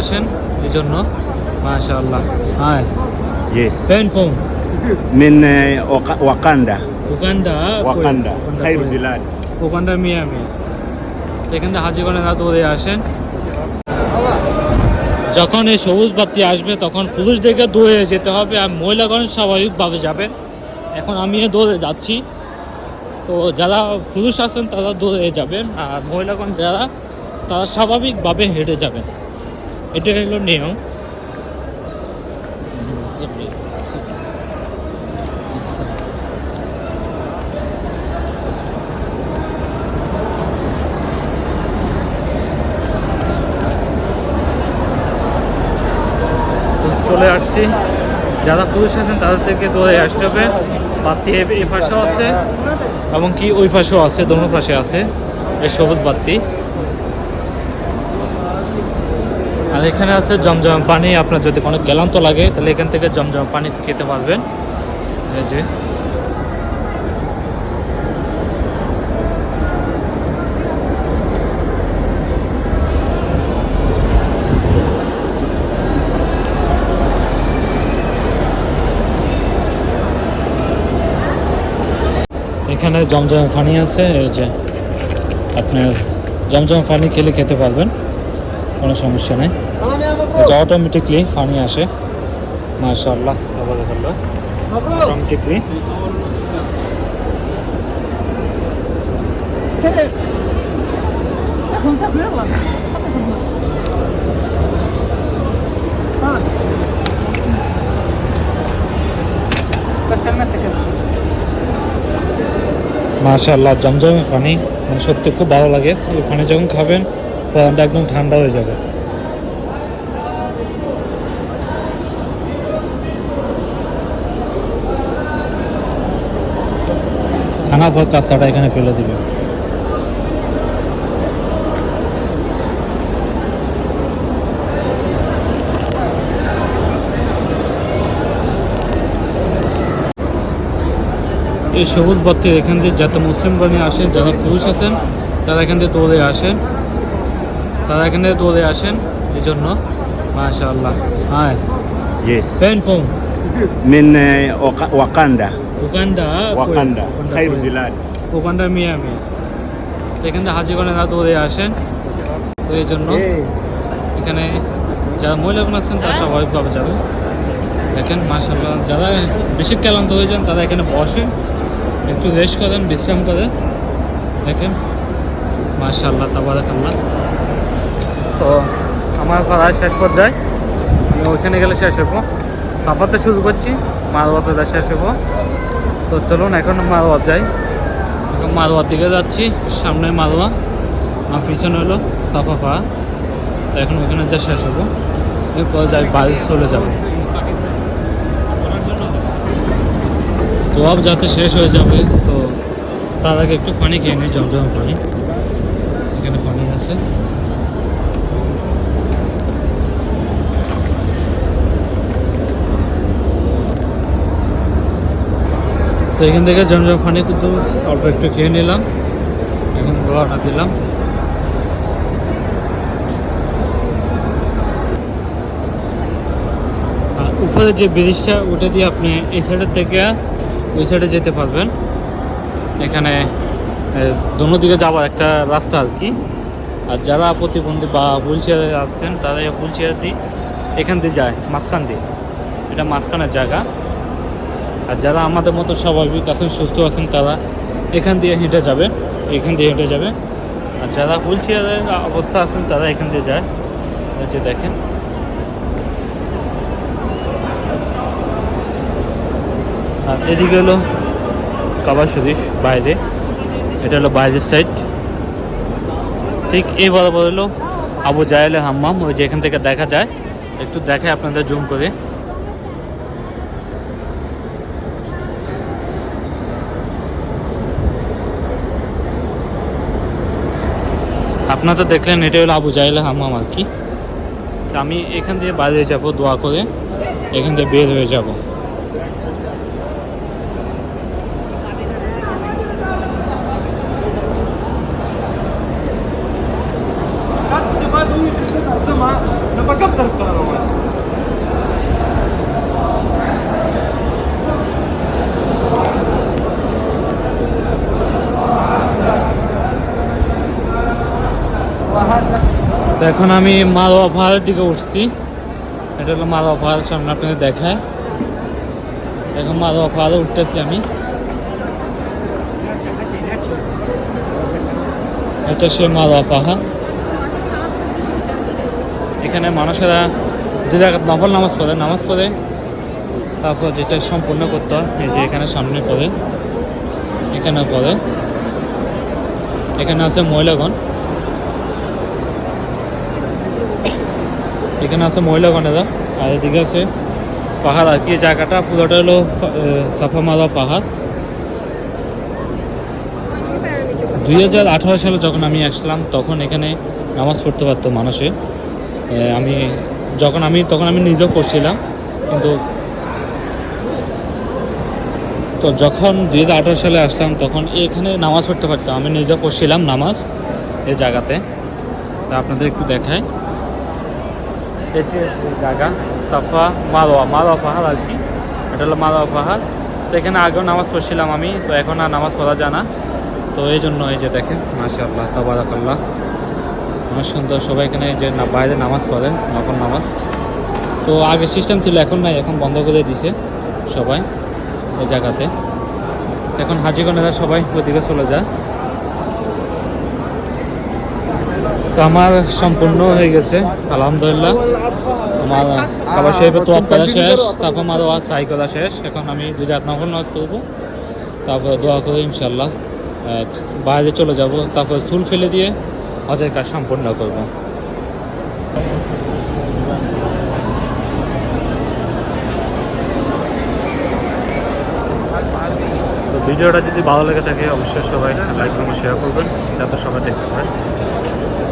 আসেন এই জন্য মাশাআল্লাহ। হ্যাঁ। ইয়েস ফ্যান ফোন من ওয়াকান্ডা ওয়াকান্ডা ওয়াকান্ডা খাইরুল বিলাদ ওয়াকান্ডা মিয়ামি এখান থেকে হাজিগঞ্জ হাত ধরে আসেন। যখন এই সবুজ বাতি আসবে তখন পুরুষদেরকে দৌড়ে যেতে হবে আর মহিলাগণ স্বাভাবিকভাবে যাবে এখন আমি দৌড়ে যাচ্ছি। তো যারা পুরুষ আছেন তারা দৌড়ে যাবেন আর মহিলাগণ যারা তারা স্বাভাবিকভাবে হেঁটে যাবেন। এটা হলো নিয়ম চলে আসছি। যারা পুরুষ আছেন তাদের থেকে দৌড়ে আসতে হবে। বাতি এ- এই পাশেও আছে। এবং কি ওই পাশেও আছে দোনো পাশে আছে। এই সবুজ বাতি। আর এখানে আছে জমজম পানি, আপনার যদি কোনো ক্লান্ত লাগে, তাহলে এখান থেকে জমজম পানি খেতে পারবেন। এই যে। এখানে জমজম পানি আছে, এই যে। আপনার জমজম পানি খেলে খেতে পারবেন। কোনো সমস্যা নেই। যে অটোমেটিকলি পানি আসে। তাবারাকাল্লাহ। অটোমেটিকলি মাশাআল্লাহ, জমজমে পানি। মানে সত্যি খুব ভালো লাগে। এই পানি যখন খাবেন পানিটা একদম ঠান্ডা হয়ে যাবে। খানা পর কাঁচাটা এখানে ফেলে দিবে। এই সবুজ বাতি এখান দিয়ে যাতে মুসলিমগণে আসেন যারা পুরুষ আছেন, তারা এখান দিয়ে দৌড়ে আসেন। তারা এখানে দৌড়ে আসেন এই জন্য মাশাআল্লাহ। হ্যাঁ। ইয়েস ফ্যান ফোন من ওয়াকান্ডা ওয়াকান্ডা ওয়াকান্ডা খাইরুল বিলাদ ওয়াকান্ডা মিয়ামি এখানে না দৌড়ে আসেন। এই জন্য এখানে যারা মহিলাগণ আছেন তারা সবাই স্বাভাবিকভাবে যাবে দেখেন মাসাল্লাহ যারা বেশি ক্লান্ত হয়ে যান তারা এখানে বসেন। একটু রেস্ট করেন বিশ্রাম করেন। দেখেন মাসাল্লাহ তাবারাকাল্লাহ। আমার প্রায় শেষ পর্যায়ে। আমি ওইখানে গেলে শেষ হব। সাফাতে শুরু করছি মারোয়াতে শেষ হব। তো চলুন, এখন মারোয়াত যাই। এখন মারোয়ার দিকে যাচ্ছি, সামনে মারোয়া আমার পিছনে হলো সাফা পাহাড় তো এখন ওইখানে যা শেষ হব এরপর যাই, বাড়ি চলে যাব। তো আব যাতে শেষ হয়ে যাবে। তো তার আগে একটু পানি খেয়ে নিই জমজম পানি। এখানে পানি আছে। তো এখান থেকে জমজম পানি কিন্তু অল্প একটু খেয়ে নিলাম। এখন রওনা দিলাম। উপরে যে ব্রিজটা, ওটা দিয়ে আপনি এই সাইডের থেকে ওই সাইডে যেতে পারবেন। এখানে দোনো দিকে যাওয়ার একটা রাস্তা আর কি। আর যারা প্রতিবন্ধী বা হুইল চেয়ারে আসছেন তারা হুইল চেয়ার দিয়ে এখান দিয়ে যায়, মাঝখান দিয়ে। এটা মাঝখানের জায়গা। আর যারা আমাদের মতো স্বাভাবিক আছেন, সুস্থ আছেন, তারা এখান দিয়ে হেঁটে যাবে, এখান দিয়ে হেঁটে যাবে। আর যারা হুইল চেয়ারের অবস্থা আছেন, তারা এখান দিয়ে যায়। যে দেখেন। আর এদিকে হলো কাবা শরীফ, বাইরে। এটা হলো বাইরের সাইড ঠিক এই বরাবর হলো আবু জাহেলে হাম্মাম, ওই যে এখান থেকে দেখা যায়। একটু দেখায় আপনাদের জুম করে। আপনারা তো দেখলেন এটা হলো আবু জাহেল হামাম আর কি আমি এখান থেকে বাইরে যাব দোয়া করে এখান থেকে বের হয়ে যাব এখন আমি মালওয়া পাহাড়ের দিকে উঠছি। এটা হলো মালওয়া পাহাড় সামনে আপনাদের দেখায়। এখন মালওয়া পাহাড়ে উঠতেছি আমি। এটা সে মালওয়া পাহাড় এখানে মানুষেরা যে জায়গায় নফল নামাজ পড়ে নামাজ পড়ে, তারপর যেটা সম্পূর্ণ করতে হয় যে এখানে সামনে পড়ে এখানে পড়ে। এখানে আছে মহিলাগণ। এখানে আছে মহিলা মহিলাগণেরা আর এদিকে আছে পাহাড়, আর কি জায়গাটা? পুরোটা হলো সাফা মালা পাহাড়। দুই হাজার আঠারো সালে যখন আমি আসলাম, তখন এখানে নামাজ পড়তে পারতো মানুষে। আমি যখন আমি, তখন আমি নিজেও পড়ছিলাম, কিন্তু তো যখন দুই হাজার আঠারো সালে আসলাম, তখন এখানে নামাজ পড়তে পারতাম। আমি নিজেও পড়ছিলাম নামাজ এই জায়গাতে। তা আপনাদের একটু দেখায় এই যে জায়গা, সাফা মালোয়া মালোয়া পাহাড় আর কি। এটা হলো মালোয়া পাহাড়। তো এখানে আগেও নামাজ পড়ছিলাম আমি, তো এখন আর নামাজ পড়া যায় না। তো এই জন্য এই যে দেখেন, মাশাআল্লাহ, তাবারাকাল্লাহ। অনেক সুন্দর সবাই এখানে যে বাইরে নামাজ পড়ে, নকল নামাজ। তো আগে সিস্টেম ছিল, এখন নাই, এখন বন্ধ করে দিছে সবাই এই জায়গাতে। এখন হাজিগণেরা সবাই ওইদিকে চলে যায়। তো আমার সম্পূর্ণ হয়ে গেছে, আলহামদুলিল্লাহ। আমার কাবা শরীফে তোয়াব করা শেষ, তারপর আমার ওয়াজ সাই করা শেষ। এখন আমি দুই রাত নকল নামাজ পড়ব। তারপর দোয়া করে ইনশাল্লাহ বাইরে চলে যাব। তারপর চুল ফেলে দিয়ে হজের কাজ সম্পূর্ণ করব। তো ভিডিওটা যদি ভালো লেগে থাকে, অবশ্যই সবাই লাইক কমেন্ট শেয়ার করবেন, যাতে সবাই দেখতে পারে।